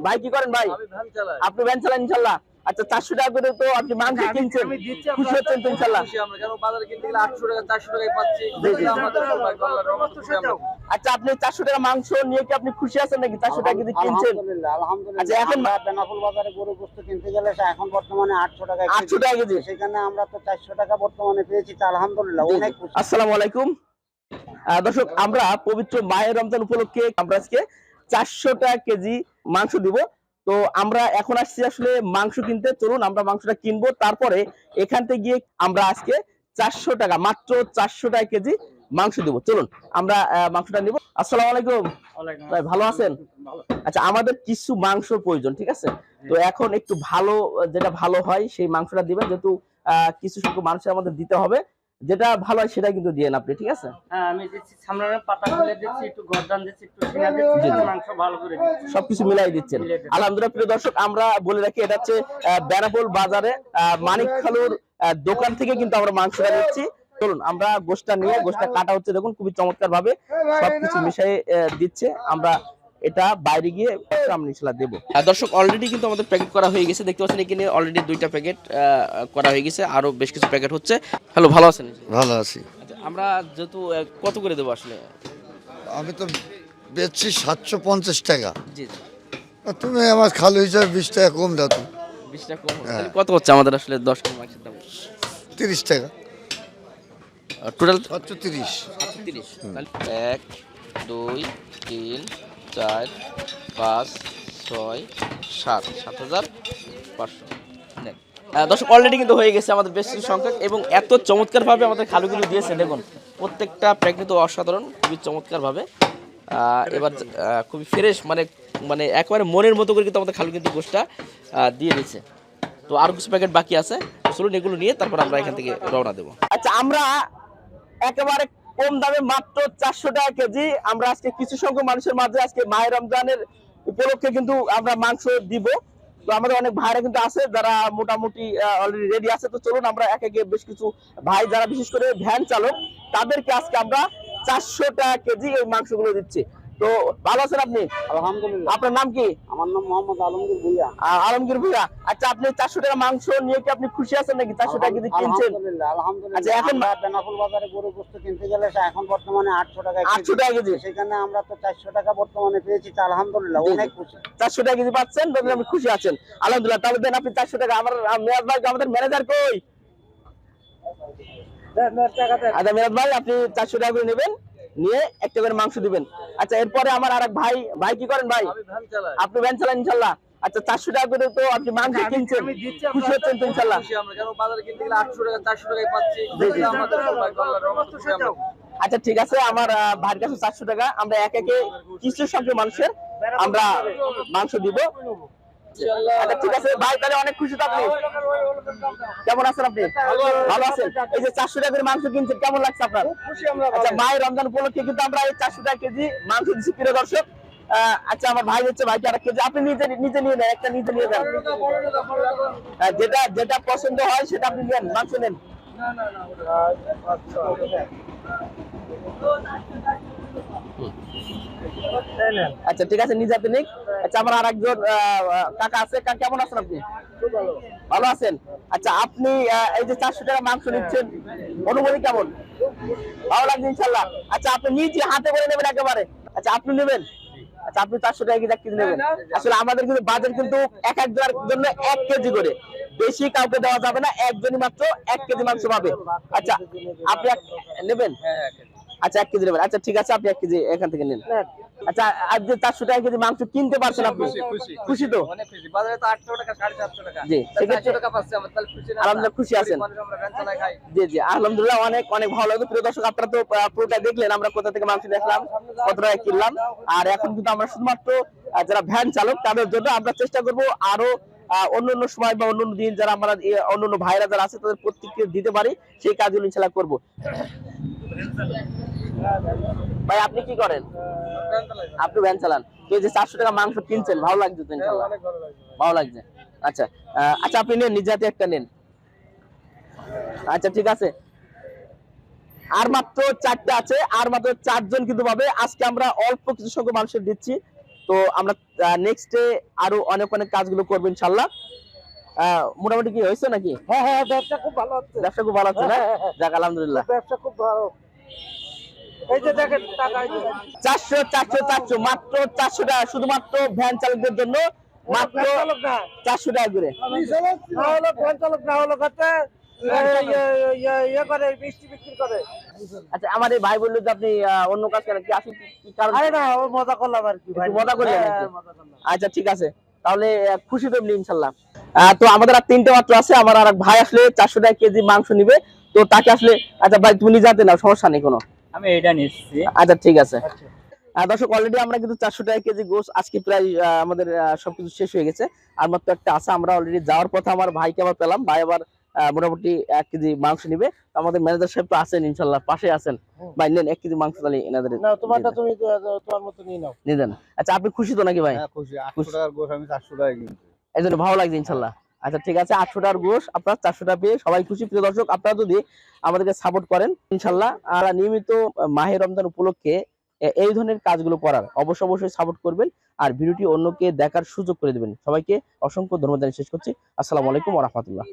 ভাই কি করেন ভাই? আপনি ভ্যান চালান ইনশাল্লাহ। আচ্ছা চারশো টাকা করে তো আপনি মাংস কিনছেন। খুশি হচ্ছেন তো ইনশাল্লাহ। আচ্ছা আপনি চারশো টাকা মাংস নিয়ে কি আপনি খুশি আছেন নাকি? চারশো টাকা কেজি কিনছেন। আচ্ছা, এখন- বেনাপুল বাজারে গরু গোস্ত কিনতে গেলে এখন বর্তমানে আটশো টাকা আটশো টাকা কেজি। সেখানে আমরা তো চারশো টাকা বর্তমানে পেয়েছি তা আলহামদুলিল্লাহ। অনেক আসসালামু আলাইকুম। আহ, দর্শক আমরা পবিত্র মায়ের রমজান উপলক্ষে আমরা আজকে চারশো টাকা কেজি মাংস দিব। তো আমরা এখন আসছি আসলে মাংস কিনতে। চলুন আমরা মাংসটা কিনবো। তারপরে এখান থেকে গিয়ে আমরা আজকে চারশো টাকা মাত্র চারশো টাকা কেজি মাংস দিব। চলুন আমরা মাংসটা নিব। আসসালামু আলাইকুম। ভাই ভালো আছেন? আচ্ছা আমাদের কিছু মাংস প্রয়োজন ঠিক আছে? তো এখন একটু ভালো যেটা ভালো হয় সেই মাংসটা দিবেন। যেহেতু আহ, কিছু সংখ্যক মানুষের আমাদের দিতে হবে। যেটা ভালো হয় সেটা কিন্তু দিয়েন আপনি ঠিক আছে? হ্যাঁ আমি দিচ্ছি সামনের পাতা খুলে দিচ্ছি একটু গর্দান দিচ্ছি একটু সিনা দিচ্ছি মাংস ভালো করে দিচ্ছি। সবকিছু মিলাই দিচ্ছেন। দিচ্ছি। আলহামদুলিল্লাহ প্রিয় দর্শক আমরা বলে রাখি এটা হচ্ছে আহ, বেনাপোল বাজারে আহ, মানিক খালুর আহ, দোকান থেকে কিন্তু আমরা মাংসটা নিচ্ছি চলুন আমরা গোষ্ঠটা নিয়ে গোষ্ঠটা কাটা হচ্ছে দেখুন খুবই চমৎকার ভাবে সবকিছু মিশিয়ে আহ, দিচ্ছে। আমরা এটা বাইরে গিয়ে আমরা ইনশাল্লাহ দেবো। দর্শক অলরেডি কিন্তু আমাদের প্যাকেট করা হয়ে গেছে। দেখতে পাচ্ছেন এখানে অলরেডি দুইটা প্যাকেট করা হয়ে গেছে। আরও বেশ কিছু প্যাকেট হচ্ছে। হ্যালো ভালো আছেন? ভালো আছি। আচ্ছা, আমরা যেহেতু কত করে দেবো আসলে? আমি তো বেচছি সাতশো পঞ্চাশ টাকা। জি জি। তুমি আমার খালু হিসাবে বিশ টাকা কম দাও তো বিশ টাকা কম। হ্যাঁ। তাহলে কত হচ্ছে আমাদের আসলে দশ মাংসের দাম? তিরিশ টাকা। টোটাল সাতশো তিরিশ। তিরিশ। এক দুই তিন চার, পাঁচ, ছয়, সাত। সাত হাজার পাঁচশো। দর্শক অলরেডি কিন্তু হয়ে গেছে আমাদের বেশ কিছু সংখ্যক এবং এত চমৎকার ভাবে আমাদের খালুগুলো দিয়েছে। দেখুন, প্রত্যেকটা প্যাক কিন্তু অসাধারণ, খুবই চমৎকার ভাবে এবার খুবই ফ্রেশ মানে মানে একবারে মনের মতো করে কিন্তু আমাদের খালু কিন্তু গোষ্ঠটা দিয়ে দিচ্ছে তো আরও কিছু প্যাকেট বাকি আছে। চলুন এগুলো নিয়ে তারপর আমরা এখান থেকে রওনা দেবো। আচ্ছা আমরা একেবারে কম দামে মাত্র চারশো টাকা কেজি। আমরা আজকে কিছু সংখ্যক মানুষের মাঝে আজকে মায়ের রমজানের উপলক্ষে কিন্তু আমরা মাংস দিব। তো আমাদের অনেক ভাইরা কিন্তু আছে, যারা মোটামুটি অলরেডি রেডি আছে। তো চলুন আমরা এক একে বেশ কিছু ভাই যারা বিশেষ করে ভ্যান চালক, তাদেরকে আজকে আমরা চারশো টাকা কেজি এই মাংসগুলো দিচ্ছি। তো ভালো আছেন আপনি? আলহামদুলিল্লাহ। আপনার নাম কি? আমার নাম মোহাম্মদ আলমগীর ভুইয়া। আলমগীর ভুইয়া। আচ্ছা আপনি চারশো টাকা মাংস নিয়ে কি আপনি খুশি আছেন নাকি? চারশো টাকা কিনছেন? আলহামদুলিল্লাহ আচ্ছা, এখন- আমরা বেনাপুল বাজারে গরু গোস্ত কিনতে গেলে এখন বর্তমানে আটশো টাকা আটশো টাকা কেজি? সেখানে আমরা তো চারশো টাকা বর্তমানে পেয়েছি তা আলহামদুলিল্লাহ। অনেক খুশি। চারশো টাকা কেজি পাচ্ছেন তাহলে আপনি খুশি আছেন। আলহামদুলিল্লাহ তাহলে দেন আপনি চারশো টাকা। আমার মেয়াদ ভাই আমাদের ম্যানেজার কই? আচ্ছা মেয়াদ ভাই আপনি চারশো টাকা করে নেবেন। নিয়ে একটা করে মাংস দিবেন। আচ্ছা এরপরে আমার আর ভাই ভাই কি করেন ভাই? আমি ভ্যান চালাই। আপনি ভ্যান চালান ইনশাল্লাহ। আচ্ছা চারশো টাকা করে তো আপনি মাংস কিনছেন। খুশি হচ্ছেন তো ইনশাল্লাহ। আচ্ছা ঠিক আছে আমার ভাইয়ের কাছে চারশো টাকা। আমরা এক একে কিছু সংখ্যক মানুষের আমরা মাংস দিব। আচ্ছা ঠিক আছে। ভাই তাহলে অনেক খুশি তো আপনি? কেমন আছেন আপনি? ভালো আছেন? এই যে চারশো টাকা করে মাংস কিনছেন কেমন লাগছে আপনার? আচ্ছা ভাই রমজান উপলক্ষে কিন্তু আমরা এই চারশো টাকা কেজি মাংস দিচ্ছি প্রিয় দর্শক। আচ্ছা আমার ভাই হচ্ছে ভাইকে আর কেজি। আপনি নিজে নিজে নিয়ে নেন একটা নিজে নিয়ে নেন। যেটা যেটা পছন্দ হয় সেটা আপনি নেন মাংস নেন। আচ্ছা ঠিক আছে, নিজে আপনি আচ্ছা আমার আর একজন কাকা আছে। কেমন আছেন আপনি? ভালো আছেন? আচ্ছা আপনি এই যে চারশো টাকা মাংস নিচ্ছেন, অনুভূতি কেমন? ভালো লাগছে ইনশাল্লাহ। আচ্ছা আপনি নিজে হাতে করে নেবেন একেবারে। আচ্ছা আপনি নেবেন? আপনি চারশো টাকা কেজি কেজি নেবেন? আসলে আমাদের কিন্তু বাজার কিন্তু এক একজনের জন্য এক কেজি করে। বেশি কাউকে দেওয়া যাবে না, একজনই মাত্র এক কেজি মাংস পাবে। আচ্ছা আপনি নেবেন? আচ্ছা এক কেজি নেবেন আচ্ছা ঠিক আছে আপনি এক কেজি এখান থেকে নিন আচ্ছা আজ যে চারশো টাকা কেজি মাংস কিনতে পারছেন আপনি খুশি, খুশি। খুশি তো অনেক খুশি। বাজারে তো আটশো টাকা, সাড়ে চারশো টাকা। জি, তাহলে সেক্ষেত্রে- চারশো টাকা পাচ্ছি আমরা, তাহলে খুশি না আমরা? আলহামদুলিল্লাহ খুশি আছেন। গরিব মানুষ আমরা ভ্যান চালাই খাই। জি জি আলহামদুলিল্লাহ অনেক অনেক ভালো লাগল প্রিয় দর্শক আপনারা তো পুরোটা দেখলেন আমরা কোথা থেকে মাংস দেখলাম কত টাকা কিনলাম আর এখন কিন্তু আমরা শুধুমাত্র যারা ভ্যান চালক তাদের জন্য আমরা চেষ্টা করব আরও আহ, অন্য অন্য সময় বা অন্য অন্য দিন যারা আমরা অন্য ভাইরা যারা আছে তাদের প্রত্যেককে দিতে পারি সেই কাজগুলো ইনশাল্লাহ করব ভাই, আপনি কি করেন? আপনি ভ্যান চালান। তো যে চারশো টাকা মাংস কিনছেন, ভালো লাগছে তো ইনশাল্লাহ। ভালো লাগছে। আচ্ছা আচ্ছা আপনি নেন একটা নেন। আচ্ছা ঠিক আছে। আর মাত্র চারটে আছে, আর মাত্র চারজন কিন্তু পাবে। আজকে আমরা অল্প কিছু সংখ্যক মানুষের দিচ্ছি। তো আমরা নেক্সটে আরও অনেক অনেক কাজগুলো করব ইনশাল্লাহ। মোটামুটি কি হয়েছে নাকি? হ্যাঁ হ্যাঁ ব্যবসা খুব ভালো হচ্ছে। ব্যবসা খুব ভালো হচ্ছে না? যাক আলহামদুলিল্লাহ। ব্যবসা খুব ভালো। এই যে দেখেন টাকা এই যে চারশো চারশো চারশো মাত্র চারশো টাকা শুধুমাত্র ভ্যান চালকদের জন্য মাত্র ভ্যান চালক না। চারশো টাকা করে। ভ্যান চালক না হলো আচ্ছা আমার এই ভাই বলল যে আপনি অন্য কাজ করেন কি আসলে কি- কি কারণ? আরে না ও মজা করলাম আর কি ভাই। মজা করলেন হ্যাঁ? হ্যাঁ, আচ্ছা ঠিক আছে। তাহলে খুশি তো ইনশাল্লাহ। তো আমাদের আর তিনটে মাত্র আছে। আমার আর ভাই আসলে চারশো টাকা কেজি মাংস নিবে। তো তাকে আসলে আচ্ছা ভাই তুমি যাতে নাও সমস্যা নেই কোনো। আমি এটা নিচ্ছি। আচ্ছা ঠিক আছে। দর্শক অলরেডি আমরা কিন্তু চারশো টাকা কেজি গোস আজকে প্রায় আমাদের সবকিছু শেষ হয়ে গেছে। আর মাত্র একটা আছে আমরা অলরেডি যাওয়ার পথে আমার ভাইকে আবার পেলাম। ভাই আবার মোটামুটি এক কেজি মাংস নিবে। আমাদের ম্যানেজার সাহেব তো আছেন ইনশাল্লাহ পাশে আছেন। ভাই নেন এক কেজি মাংস তাহলে এনাদের না তোমারটা তুমি তোমার মতো নিয়ে নাও। নিয়ে দেন। আচ্ছা আপনি খুশি তো নাকি ভাই? হ্যাঁ খুশি। আটশো খুশি। টাকার গোস আমি চারশো টাকা কিনছি। এই জন্য ভালো লাগছে ইনশাল্লাহ। আচ্ছা ঠিক আছে আটশো টাকার গোস আপনার চারশো টাকা পেয়ে সবাই খুশি। প্রিয় দর্শক, আপনারা যদি আমাদেরকে সাপোর্ট করেন, ইনশাল্লাহ আর নিয়মিত মাহে রমজান উপলক্ষে এই ধরনের কাজগুলো করার অবশ্য অবশ্যই সাপোর্ট করবেন আর ভিডিওটি অন্যকে দেখার সুযোগ করে দেবেন। সবাইকে অসংখ্য ধন্যবাদ শেষ করছি। আসসালামু আলাইকুম রহমতুল্লাহ।